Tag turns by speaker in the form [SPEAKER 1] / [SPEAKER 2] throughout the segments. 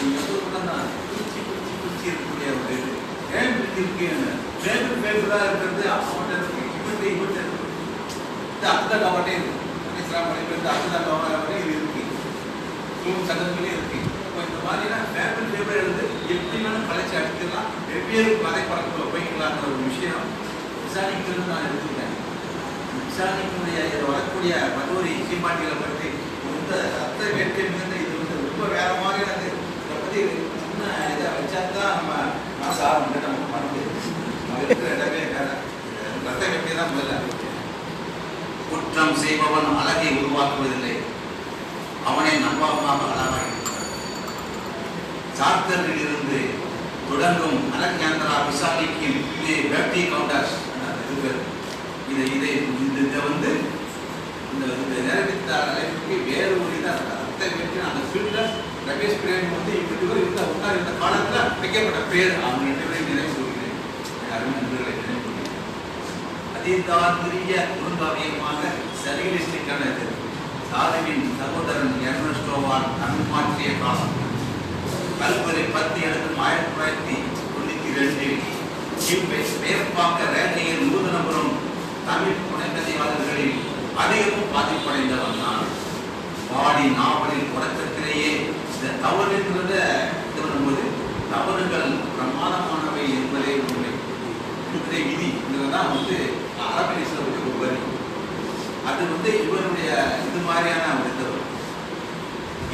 [SPEAKER 1] பிடிச்சி பிடிச்சி இருக்கக்கூடிய ஒரு ஏன் இருக்கேன்னு பேப்பராக இருக்கிறது அவன்கிட்ட இருக்கு இவன்கிட்ட இவன்கிட்ட இருக்கு இந்த அந்த கவர்ட்டே இருக்கு இஸ்லாம் படிக்கிறது அந்த இது இருக்கு இருக்கு இப்போ இந்த மாதிரிலாம் பேப்பர் பேப்பர் எழுது எப்படி வேணும் கலைச்சி அடிக்கலாம் வெவ்வேறு வரைபடக்குள்ள போய்க்கலாங்கிற ஒரு விஷயம் விசாரிக்கிறது நான் எடுத்துக்கிட்டேன் விசாரணைக்குடைய வரக்கூடிய மதுரை சீமாட்டிகளை இதை இதை இந்த இதை வந்து இந்த இந்த அழைப்புக்கு வேறு ஒரு இதாக அர்த்த பெற்று அந்த ஃபீல்டில் ரமேஷ் பிரேம் வந்து இப்படி ஒரு இந்த உட்கார் இந்த காலத்தில் வைக்கப்பட்ட பேர் அவங்க ரெண்டு பேரும் நினைவு கூறுகிறேன். யாருமே நண்பர்களை நினைவு கூறுகிறேன். அதீதாந்திரிய குடும்பாவியமாக சரியலிஸ்டிக்கான இது. சாதவின் சகோதரன் எர்னஸ்டோவான் தமிழ் மாற்றிய காலம் கல்வரை பத்து அடுத்து ஆயிரத்தி தொள்ளாயிரத்தி தொண்ணூத்தி ரெண்டில். இவ்வேற்பாக்க ரேகையில் நூதனபுரம் தமிழ் புனைக்கதையாளர்களில் அதிகமும் பாதிப்படைந்தவன் தான் பாடி நாவலின் தொடக்கத்திலேயே இந்த தவறுன்றத இது பண்ணும்போது தவறுகள் பிரமாதமானவை என்பதே உண்மை. இதை விதிங்கிறதான் வந்து அரபனீஸ்வரர் ஒரு வரி. அது வந்து இவருடைய இது மாதிரியான ஒரு இது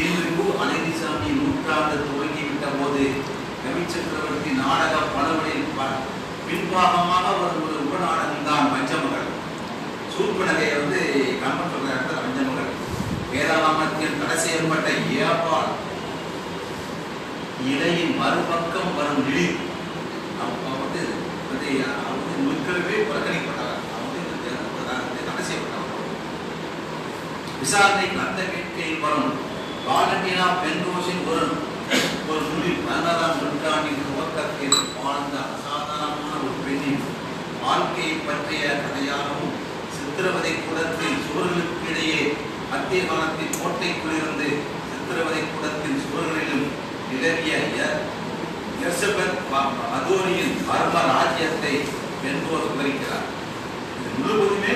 [SPEAKER 1] இன்று அனதிசாமி நூற்றாண்டு துவங்கிவிட்ட போது ரவி சக்கரவர்த்தி நாடக பலவழில் பின்பாகமாக வரும் ஒரு உபநாடகம் பஞ்சமகள் சூர்பனகை வந்து கம்பன் சொல்ற இடத்துல பஞ்சமகள் வேதாராமத்தில் கடைசி ஏற்பட்ட ஏப்பால் இலையின் மறுபக்கம் வரும் நிழி. அவங்க வந்து வந்து அவங்க முற்கவே புறக்கணிக்கப்பட்டார். அவங்க வந்து பிரதானத்தை தடை செய்யப்பட்டவர் விசாரணைக்கு அந்த கேட்கையில் வரும் பாலண்டினா பென்ரோஸின் ஒரு ஒரு நூலில் பதினாறாம் நூற்றாண்டின் துவக்கத்தில் வாழ்ந்த அசாதாரணமான ஒரு பெண்ணின் வாழ்க்கையை பற்றிய கதையாகவும் சித்திரவதை கூடத்தில் சுவர்களுக்கு இடையே மத்திய காலத்தின் கோட்டைக்குள்ளிருந்து சித்திரவதை கூடத்தின் சுவர்களிலும் நிலவிய எ- எலிசபெத் ம- மதோரியின் மர்ம ராஜ்யத்தை பெண்போர் விவரிக்கிறார் இது முழுவதுமே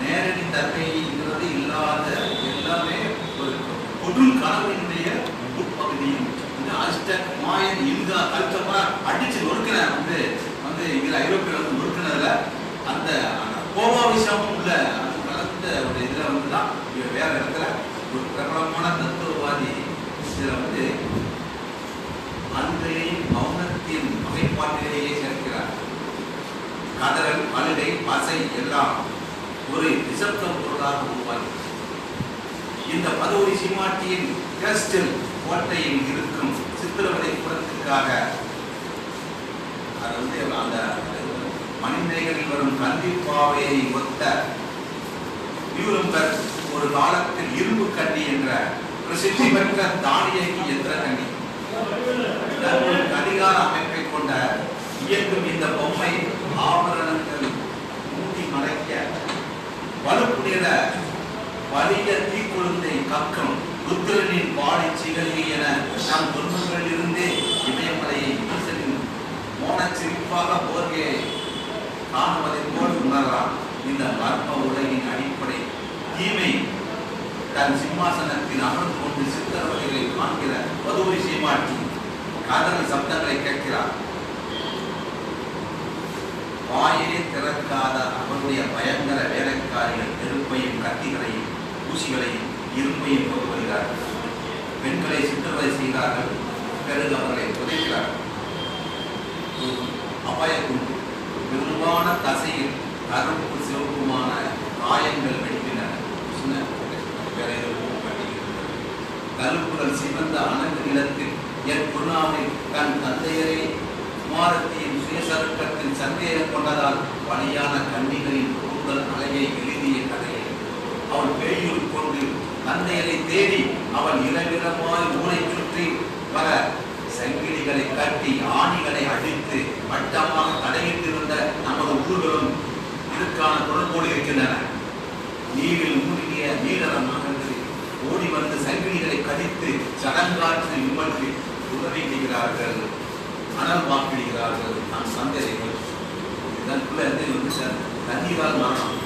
[SPEAKER 1] நேரடி தன்மைங்கிறது இல்லாத எல்லாமே ஒரு கொடும் கனவினுடைய உட்பகுதியும் இந்த அஸ்டக் மாயன் இந்தா கல்ச்சப்பா அடிச்சு நொறுக்கின வந்து வந்து இதில் ஐரோப்பியில் வந்து நொறுக்கினதுல அந்த அந்த கோபாவிசமும் உள்ள அது கலந்த ஒரு இதில் வந்து தான் இவர் வேற இடத்துல ஒரு பிரபலமான தத்துவவாதி இதில் வந்து அன்பையும் மௌனத்தின் வகைப்பாட்டிலேயே சேர்க்கிறார் மனதை மசை எல்லாம் ஒரு நிசப்த பொருளாக உருவாகி இந்த பதவி சீமாட்டியின் கேஸ்டில் கோட்டையில் இருக்கும் சித்திரவதை புறத்துக்காக அது வந்து அந்த மனிதர்களில் வரும் கல்விப்பாவையை ஒத்த நியூரம்பர் ஒரு காலத்தில் இரும்பு கண்டி என்ற பிரசித்தி பெற்ற தானியங்கி எந்திர கண்டி அதிகார அமைப்பை கொண்ட இயங்கும் இந்த பொம்மை வலுப்புநிற வலிய தீக்குழுந்தை கக்கம் புத்திரனின் பாடி சிகழி என நம் துன்பங்களில் இமயமலையை ஈசனின் மோனச் சிரிப்பாக போர்வே காணுவதை போல் உணரலாம் இந்த மர்ம உலகின் அடிப்படை தீமை தன் சிம்மாசனத்தில் அமர்ந்து கொண்டு சித்திரவதைகளை காண்கிற வதுவை சீமாட்டி காதல் சப்தங்களை கேட்கிறார். வாயே திறக்காத அவருடைய பயங்கர வேலைக்காரிகள் நெருப்பையும் கத்திகளையும் ஊசிகளையும் இரும்பையும் கொண்டு வருகிறார்கள் பெண்களை சித்திரவதை செய்கிறார்கள் பிறகு அவர்களை புதைக்கிறார்கள் அபாய குண்டு விரிவான தசையில் கருப்பு சிவப்புமான காயங்கள் வெடிக்கின்றன. கருப்புகள் சிவந்த அனந்த நிலத்தில் என் குருநாவில் தன் தந்தையரை குமாரத்தியின் சுயசருக்கத்தில் சந்தேகம் கொண்டதால் வழியான கண்ணிகளின் கூடுதல் அலையை எளி அவள் பேயூர் கொண்டு தந்தையரை தேடி அவள் இரவிரமாய் ஊரை சுற்றி வர சங்கிலிகளை கட்டி ஆணிகளை அடித்து வட்டமாக தடையிட்டிருந்த நமது ஊர்களும் இதற்கான தொடர்போடு இருக்கின்றன. நீரில் மூழ்கிய நீடர மகன்களில் ஓடி வந்து சங்கிலிகளை கடித்து சடங்காற்று விமற்றி உதவிடுகிறார்கள் மணல் அனல் வாக்கிடுகிறார்கள் நான் சந்தேகம் இதற்குள்ள இருந்து சார் தண்ணீரால் மரணம்.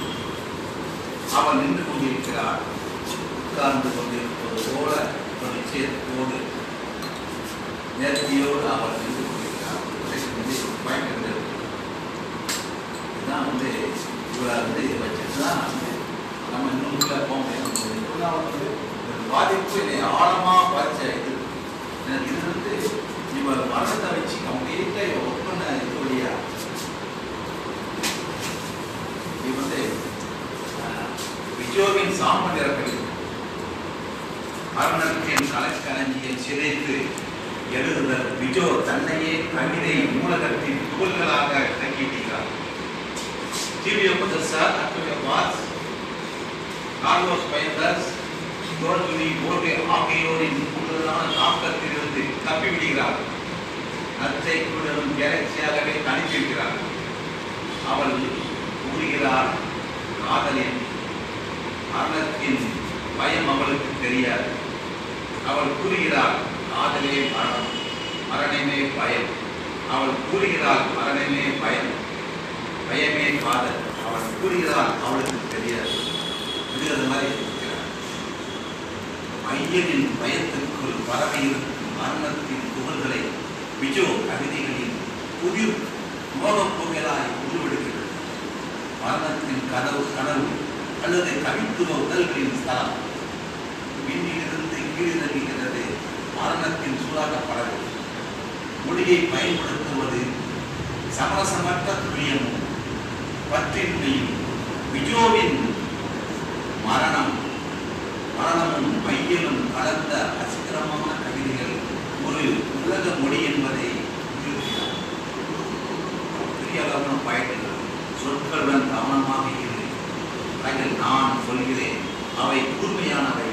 [SPEAKER 1] அவள் நின்று கொண்டிருக்கிறார். உட்கார்ந்து கொண்டிருப்பது போல ஒரு நிச்சயத்தோடு நேர்த்தியோடு அவள் நின்று கொண்டிருக்கிறார் பயன்படுத்த இதுதான் வந்து இவரை வந்து வச்சுட்டு தான் வந்து நம்ம இன்னும் உள்ள போக முடியும் இப்படிலாம் வந்து ஒரு பாதிப்பு என்னை ஆழமாக பாதிச்ச இது எனக்கு இது வந்து இவர் மரணத்தை வச்சு கம்ப்ளீட்டாக இவன் ஒர்க் பண்ண இது வழியா இது வந்து அஹ், விஜயோவின் சாம்பல் நிரப்பல் மரணத்தின் கலக்கலஞ்சியில் சிதைத்து எழுதுதல் விஜோ தன்னையே கவிதை மூலகத்தின் துகள்களாக தங்கிவிட்டார் டிவியோ சார் அட்டுடைய வாஸ் கார்லோஸ் பயந்தஸ் தோல்வி போர்வே ஆகியோரின் கூடுதலான தாக்கத்திலிருந்து தப்பிவிடுகிறார். நத்தை கூடலும் கேலக்சியாகவே தனித்திருக்கிறார் அவள் கூறுகிறார் காதலின் மரணத்தின் பயம் அவளுக்கு தெரியாது. அவள் கூறுகிறாள் ஆதலே மரணம் மரணமே பயம். அவள் கூறுகிறாள் மரணமே பயம். பயமே காதல். அவள் கூறுகிறாள் அவளுக்கு தெரியாது. இது அது மாதிரி இருக்கிறார். மையனின் பயத்திற்குள் பறவையில் மரணத்தின் புகழ்களை விஜோ கவிதைகளின் புதிர் மோகப்போகலாய் உருவெடுக்கிறது. மரணத்தின் கதவு கனவு அல்லது கவித்துவ உடல்களின் ஸ்தலம் விண்ணிலிருந்து கீழிறங்குகிறது மரணத்தின் சூடாக்கப்படவில்லை மொழியை பயன்படுத்துவது சமரசமற்ற துரியமும் பற்றின்மையும் விஜோவின் மரணம். மரணமும் மையலும் கலந்த அசிகரமான கவிதைகள் ஒரு உலக மொழி என்பதை பெரிய சொற்களுடன் கவனமாக இரு. அதில் நான் சொல்கிறேன். அவை கூர்மையானவை.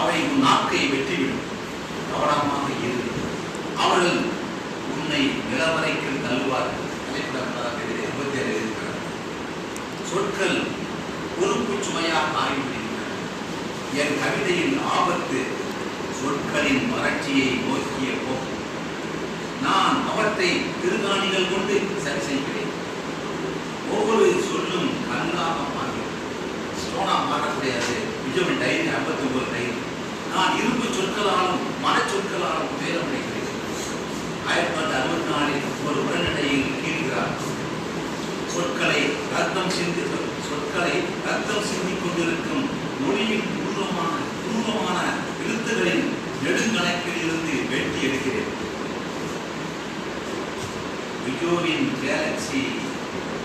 [SPEAKER 1] அவை உன் நாக்கை வெற்றிவிடும் கவனமாக இரு. அவர்கள் உன்னை நிலவரைக்கு தள்ளுவார்கள். இருபத்தி ஏழு இருக்கிறார் சொற்கள் பொறுப்பு சுமையாக ஆகிவிடுகின்றன என் கவிதையில் ஆபத்து சொற்களின் வறட்சியை நோக்கிய போக்கு. நான் அவற்றை திருகாணிகள் கொண்டு சரி செய்கிறேன். ஒவ்வொரு சொல்லும் கல்லாக மாறுகிறது ஸ்டோனா மாறக்கூடியது விஜய் டைரி ஐம்பத்தி ஒன்பது டைரி. நான் இரும்பு சொற்களாலும் மனச்சொற்களாலும் பேரமடைகிறேன் ஆயிரத்தி தொள்ளாயிரத்தி அறுபத்தி நாலில் ஒரு உடனடியில் கீழ்கிறார் சொற்களை ரத்தம் சிந்தி சொற்களை ரத்தம் சிந்தி கொண்டிருக்கும் மொழியின் பூர்வமான பூர்வமான எழுத்துகளின் நெடுங்கணக்கில் இருந்து வெட்டி எடுக்கிறேன். விஜோவின் கேலக்சி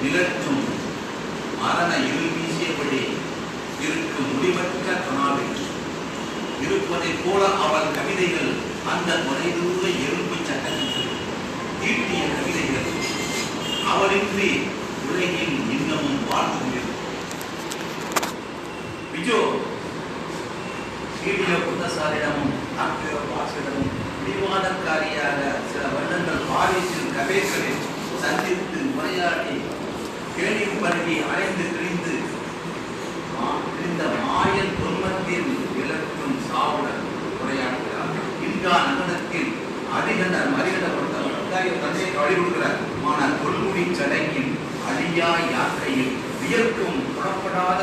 [SPEAKER 1] நிகழ்த்தும் மரண இருள் போல அவர் கவிதைகள் அந்த தொலைதூர எறும்பு சட்டத்தில் தீட்டிய கவிதைகள். அவரின்றி உலகில் இன்னமும் வாழ்ந்து கொண்டிருக்கும் விஜோ புத்தசாரிடமும் டாக்டரோ பாசிடமும் பிடிவாதக்காரியாக சில வருடங்கள் பாரிஸில் கபேக்களில் சந்தித்து உரையாடி கேள்வி பருகி அலைந்து கிழிந்து மா- மாயன் துன்பத்தில் உரையாடுகிறார் இன்கா நகரத்தில் அதிகண்ட மறிகடப்பட்டவர் தந்தையை வழிபடுகிறார் ஆனால் தொல்முடி சடங்கில் அழியா யாக்கையில் வியர்க்கும் புறப்படாத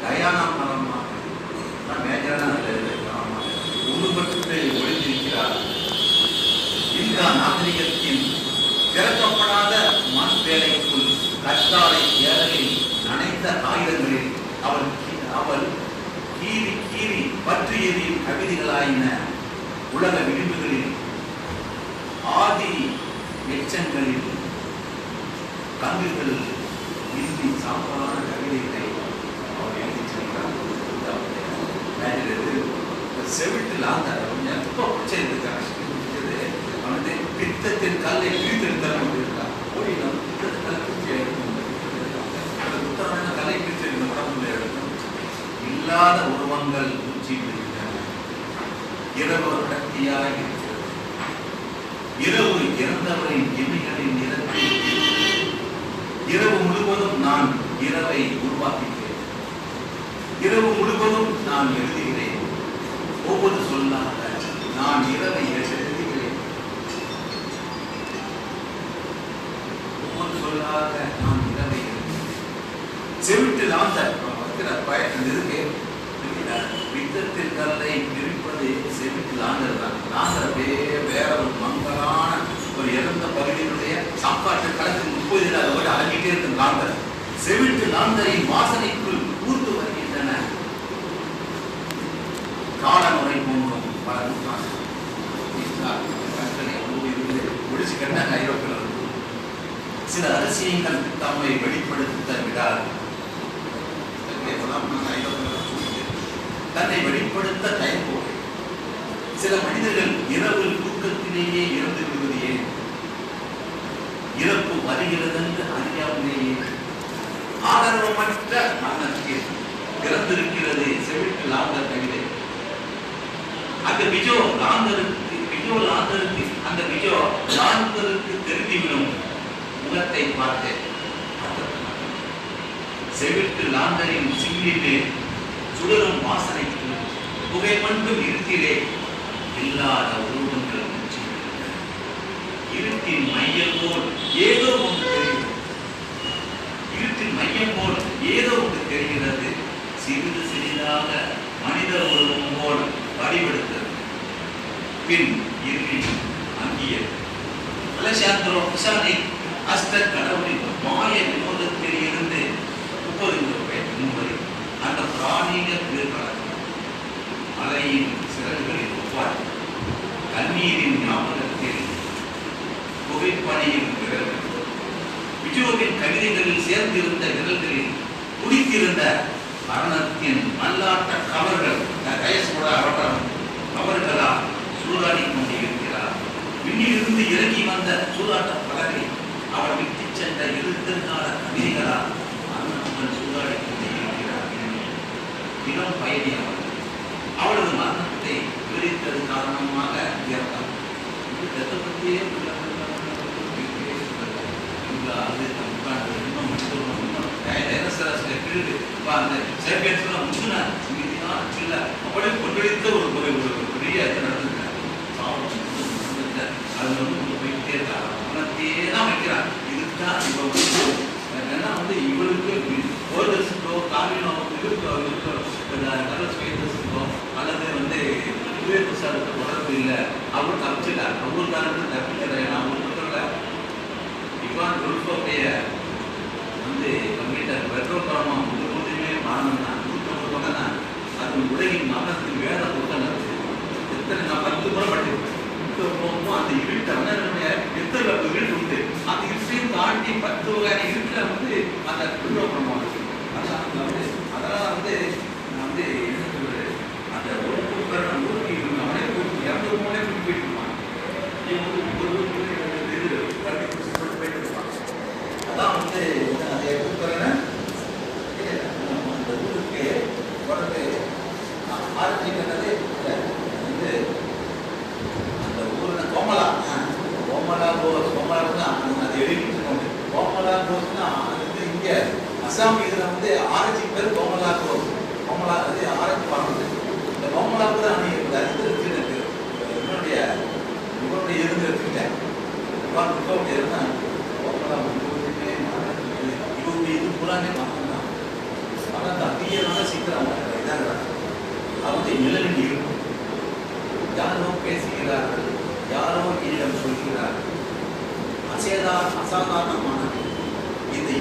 [SPEAKER 1] தயானா மரமாக மேஜரான உருவத்தை ஒழிந்திருக்கிறார் இன்கா நாகரிகத்தின் திறக்கப்படாத மண் வேலைக்குள் கற்றாழை ஏழையில் நனைந்த ஆயுதங்களில் அவள் அவள் கீறி கீறி பற்றி எறியும் கவிதைகளாயின உலக விளிம்புகளில் ஆதி எச்சங்களில் கங்குகள் இந்தி சாம்பலான கவிதைகளை அவர் எழுதி சென்றார். இந்த மேலிருந்து செவிட்டில் அந்த எப்போ பிடிச்சிருக்காங்க அவனது பித்தத்தின் கல்லை பிரித்தெடுத்தார் இருக்கார் போய் பித்தத்தின் கல்லை பிரித்து எடுக்கணும் புத்தகமான கலை பிரித்து இந்த படம் எடுக்கணும் இல்லாத உருவங்கள் உச்சிக்கிடுகின்றன இரவு கட்டியாக இருக்கிறது. இரவு இறந்தவரின் எண்ணிகளின் நிறத்தில் இரவு முழுவதும் நான் இரவை உருவாக்குகிறேன். இரவு முழுவதும் நான் எழுதுகிறேன். ஒவ்வொரு சொல்லாக நான் இரவை எழுதுகிறேன். ஒவ்வொரு சொல்லாக நான் இரவை எழுதுகிறேன். செவிட்டில் ஆந்தர் இருக்கிற பயனிலிருந்து வித்தத்தில் கல்லை பிரிப்பது செவிட்டு நாங்கள் தான். வேற ஒரு மங்கலான ஒரு இறந்த பகுதியினுடைய சாப்பாட்டு கலக்கு முப்பது அதோடு அழகிட்டே இருக்கும் நாங்கள் செவிட்டு லாந்தரை வாசனைக்குள் கூர்த்து வருகின்றன. காலமுறை போன்றோம் பல நூற்றாண்டு. ஒழிச்சு கண்டாங்க ஐரோப்பியர்கள். சில அரசியங்கள் தம்மை வெளிப்படுத்த விடாது. தன்னை வெளிப்படுத்த தயங்குவோம் சில மனிதர்கள் இரவு தூக்கத்திலேயே இறந்து விடுவது ஏன் இறப்பு வருகிறது என்று அறியாமலேயே ஆதரவமற்ற மரணத்தில் பிறந்திருக்கிறது செவிட்டு லாந்தர் கவிதை. அந்த விஜோ லாந்தருக்கு விஜோ லாந்தருக்கு அந்த விஜோ லாந்தருக்கு தெரிந்துவிடும் முகத்தை பார்த்தேன். செவிட்டு லாந்தரின் சிங்கிலே சுடரும் வாசனைக்கு புகை மட்டும் இருட்டிலே இல்லாத உருவங்கள் இருட்டின் மையம் போல் ஏதோ ஒன்று தெரியும் இருட்டின் மையம் போல் ஏதோ ஒன்று தெரிகிறது. சிறிது சிறிதாக மனித உருவம் போல் வடிவெடுத்தது. பின் இருளில் அங்கிய அலசாந்திரோ பிசானி அஸ்த கடவுள் சேர்ந்திருந்த விரல்களில் குடித்திருந்த மரணத்தின் மல்லாட்ட கவர்கள் கயசோட அவர்கள் கவர்களால் சூதாடி கொண்டிருக்கிறார். விண்ணிலிருந்து இறங்கி வந்த சூதாட்ட பலகை அவர் விட்டு சென்ற இருத்திருக்கால கவிதைகளால் மரணத்துடன் சூதாடி கொண்டிருக்கிறார். இளம் பயணி அவர் அவளது மரணத்தை விவரித்தது காரணமாக உயர்த்தார் பற்றியே அது இருக்கிறது கிழடு அந்த சேப்பியன்ஸ்லாம் முந்தினா சிங்கிதான் இல்லை அப்படியே கொண்டடித்த ஒரு ஒரு ஒரு பெரிய இது நடந்துருக்காங்க அது வந்து போயிட்டே இருக்காங்க மனத்தையே தான் வைக்கிறாங்க இதுதான் தான் இப்போ வந்து என்னன்னா வந்து இவளுக்கு ஓர்டர்ஸுக்கோ காவினோ இருக்கோ இருக்கோ நல்ல ஸ்பேசஸுக்கோ அல்லது வந்து விவேக் பிரசாதுக்கு தொடர்பு இல்லை. அவர் தப்பிச்சிட்டார் அவர் தப்பிக்கிறேன்